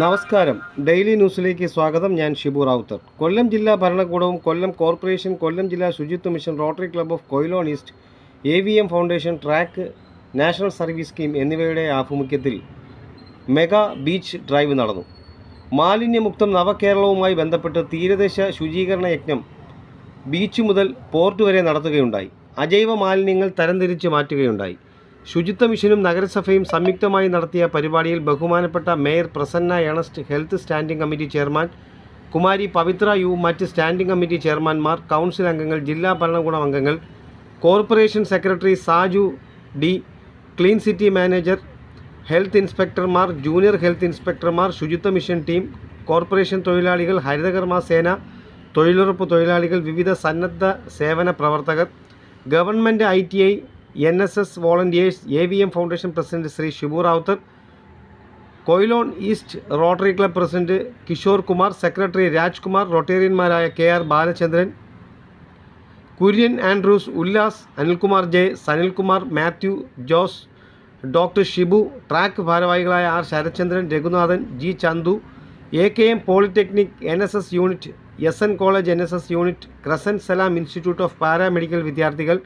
നമസ്കാരം. ഡെയിലി ന്യൂസിലേക്ക് സ്വാഗതം. ഞാൻ ഷിബു റാവുത്തർ. കൊല്ലം ജില്ലാ ഭരണകൂടവും കൊല്ലം കോർപ്പറേഷൻ കൊല്ലം ജില്ലാ ശുചിത്വ mission rotary club of Quilon east A V M foundation track national service scheme എന്നിവയുടെ ആഭിമുഖ്യത്തിൽ മെഗാ ബീച്ച് ഡ്രൈവ് നടന്നു. മാലിന്യമുക്തം നവകേരളവുമായി ബന്ധപ്പെട്ട് തീരദേശ ശുചീകരണ യജ്ഞം ബീച്ച് മുതൽ പോർട്ട് വരെ നടത്തുകയുണ്ടായി. അജൈവ മാലിന്യങ്ങൾ തരംതിരിച്ച് മാറ്റുകയുണ്ടായി. ശുചിത്വ മിഷനും നഗരസഭയും സംയുക്തമായി നടത്തിയ പരിപാടിയിൽ ബഹുമാനപ്പെട്ട mayor Prasanna Earnest health standing committee chairman Kumari Pavithra U മറ്റ് സ്റ്റാൻഡിംഗ് കമ്മിറ്റി ചെയർമാൻമാർ കൗൺസിൽ അംഗങ്ങൾ ജില്ലാ ഭരണകൂടം അംഗങ്ങൾ corporation secretary Saju D clean city manager health ഇൻസ്പെക്ടർമാർ junior health ഇൻസ്പെക്ടർമാർ ശുചിത്വ മിഷൻ ടീം കോർപ്പറേഷൻ തൊഴിലാളികൾ ഹരിതകർമ്മ സേന തൊഴിലുറപ്പ് തൊഴിലാളികൾ വിവിധ സന്നദ്ധ സേവന പ്രവർത്തകർ government I N S S volunteers A V M foundation president Shri Shibu Ravuthar Quilon east rotary club president Kishore Kumar secretary Rajkumar റൊട്ടേറിയന്മാരായ K R Balachandran Kurian Andrews Ullas Anilkumar J Sanilkumar Mathew Jose doctor Shibu track ഭാരവാഹികളായ R Sarathchandran Raghunathan G Chandu A K M polytechnic N S S unit S N college N S S unit Crescent Salam institute of paramedical വിദ്യാർത്ഥികൾ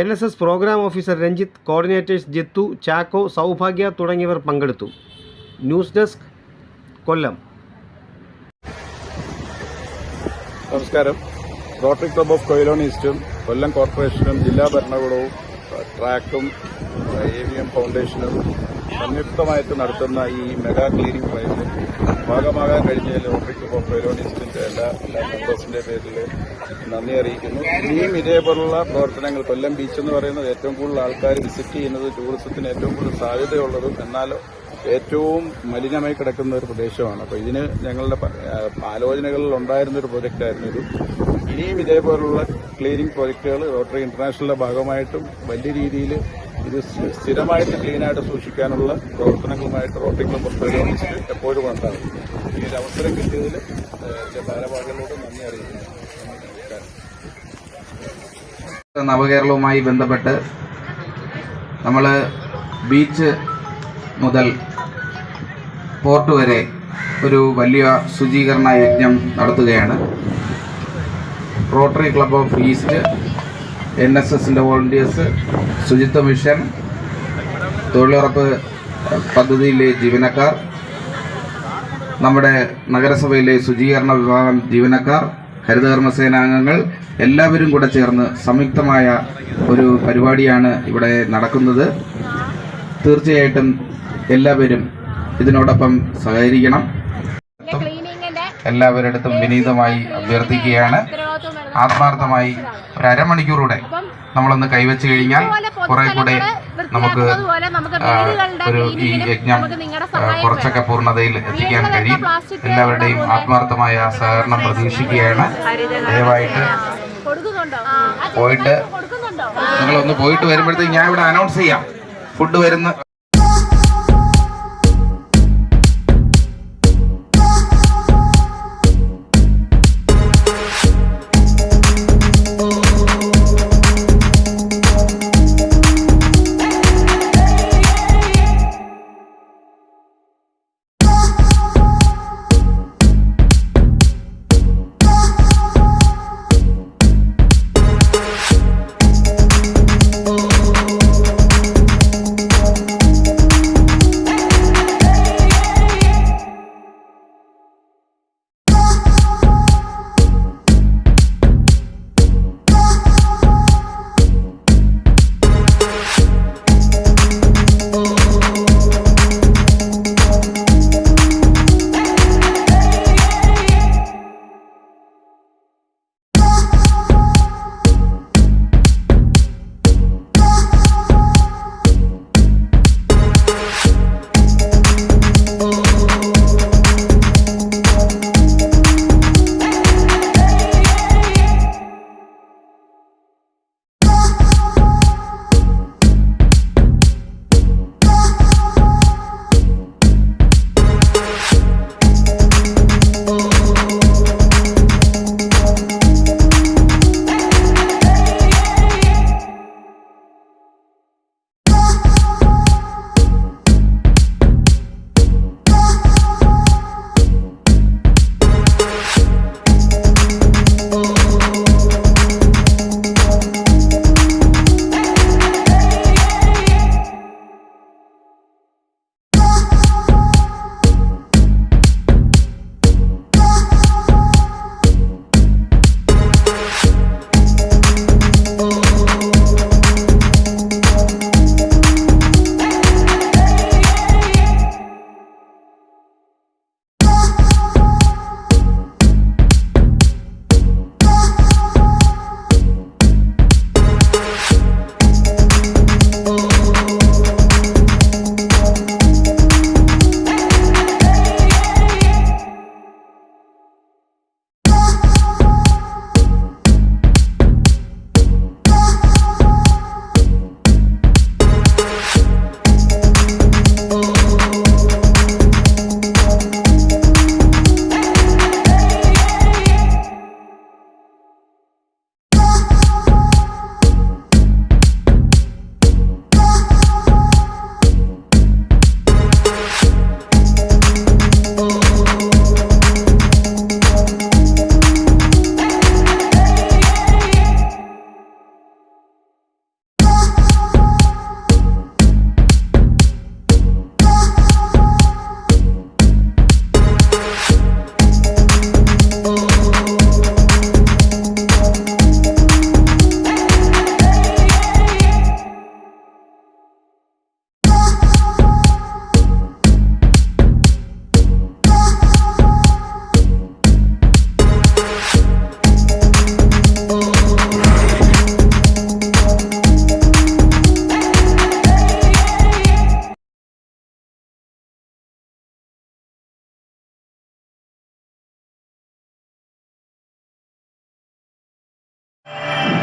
N S S program officer Ranjith coordinators Jithu Chacko Saubhagya തുടങ്ങിയവർ പങ്കെടുത്തു. News desk Kollam. നമസ്കാരം. Rotary club of Quilon ഈസ്റ്റും കൊല്ലം കോർപ്പറേഷനും ജില്ലാ ഭരണകൂടവും ട്രാക്കും A V M ഫൗണ്ടേഷനും സംയുക്തമായിട്ട് നടത്തുന്ന ഈ മെഗാ ക്ലീനിംഗ് ഡ്രൈവിന് ഭാഗമാകാൻ കഴിഞ്ഞതിൽ കൊയിലോൺ ഈസ്റ്റിന്റെ എല്ലാ എല്ലാ മെമ്പേഴ്സിന്റെ പേരിൽ നന്ദി അറിയിക്കുന്നു. ഇനിയും ഇതേപോലുള്ള പ്രവർത്തനങ്ങൾ കൊല്ലം ബീച്ച് എന്ന് പറയുന്നത് ഏറ്റവും കൂടുതൽ ആൾക്കാർ വിസിറ്റ് ചെയ്യുന്നത് ടൂറിസത്തിന് ഏറ്റവും കൂടുതൽ സാധ്യതയുള്ളതും എന്നാൽ ഏറ്റവും മലിനമായി കിടക്കുന്ന ഒരു പ്രദേശമാണ്. അപ്പോൾ ഇതിന് ഞങ്ങളുടെ ആലോചനകളിൽ ഉണ്ടായിരുന്ന ഒരു പ്രൊജക്റ്റായിരുന്നു ഇത്. ഇനിയും ഇതേപോലുള്ള ക്ലീനിങ് പ്രൊജക്റ്റുകൾ റോട്ടറി ഇന്റർനാഷണലിന്റെ ഭാഗമായിട്ടും വലിയ രീതിയിൽ ഇത് സ്ഥി- സ്ഥിരമായിട്ട് ക്ലീനായിട്ട് സൂക്ഷിക്കാനുള്ള പ്രവർത്തനങ്ങളുമായിട്ട് റോട്ടിങ്ങും ക്ലബ് എപ്പോഴും ഉണ്ടാകും. ഈ ഒരു അവസരം കിട്ടിയതിൽ ഭാരവാഹികളോട് നന്ദി അറിയിക്കുന്നു. നവകേരളവുമായി ബന്ധപ്പെട്ട് നമ്മൾ ബീച്ച് മുതൽ പോർട്ട് വരെ ഒരു വലിയ ശുചീകരണ യജ്ഞം നടത്തുകയാണ്. Rotary club of east N S എസിന്റെ വോളണ്ടിയേഴ്സ് ശുചിത്വ മിഷൻ തൊഴിലുറപ്പ് പദ്ധതിയിലെ ജീവനക്കാർ നമ്മുടെ നഗരസഭയിലെ ശുചീകരണ വിഭാഗം ജീവനക്കാർ ഹരിതകർമ്മസേനാംഗങ്ങൾ എല്ലാവരും കൂടെ ചേർന്ന് സംയുക്തമായ ഒരു പരിപാടിയാണ് ഇവിടെ നടക്കുന്നത്. തീർച്ചയായിട്ടും എല്ലാവരും ഇതിനോടൊപ്പം സഹകരിക്കണം. എല്ലാവരുടെ അടുത്തും വിനീതമായി അഭ്യർത്ഥിക്കുകയാണ്. ആത്മാർത്ഥമായി ഒരു അരമണിക്കൂറൂടെ നമ്മളൊന്ന് കൈവച്ച് കഴിഞ്ഞാൽ കുറെ കൂടെ നമുക്ക് ഒരു ഈ യജ്ഞം കുറച്ചൊക്കെ പൂർണതയിൽ എത്തിക്കാൻ കഴിയും. എല്ലാവരുടെയും ആത്മാർത്ഥമായ സഹകരണം പ്രതീക്ഷിക്കുകയാണ്. ദയവായിട്ട് പോയിട്ട് നിങ്ങളൊന്ന് പോയിട്ട് വരുമ്പോഴത്തേക്ക് ഞാൻ ഇവിടെ അനൗൺസ് ചെയ്യാം. ഫുഡ് വരുന്ന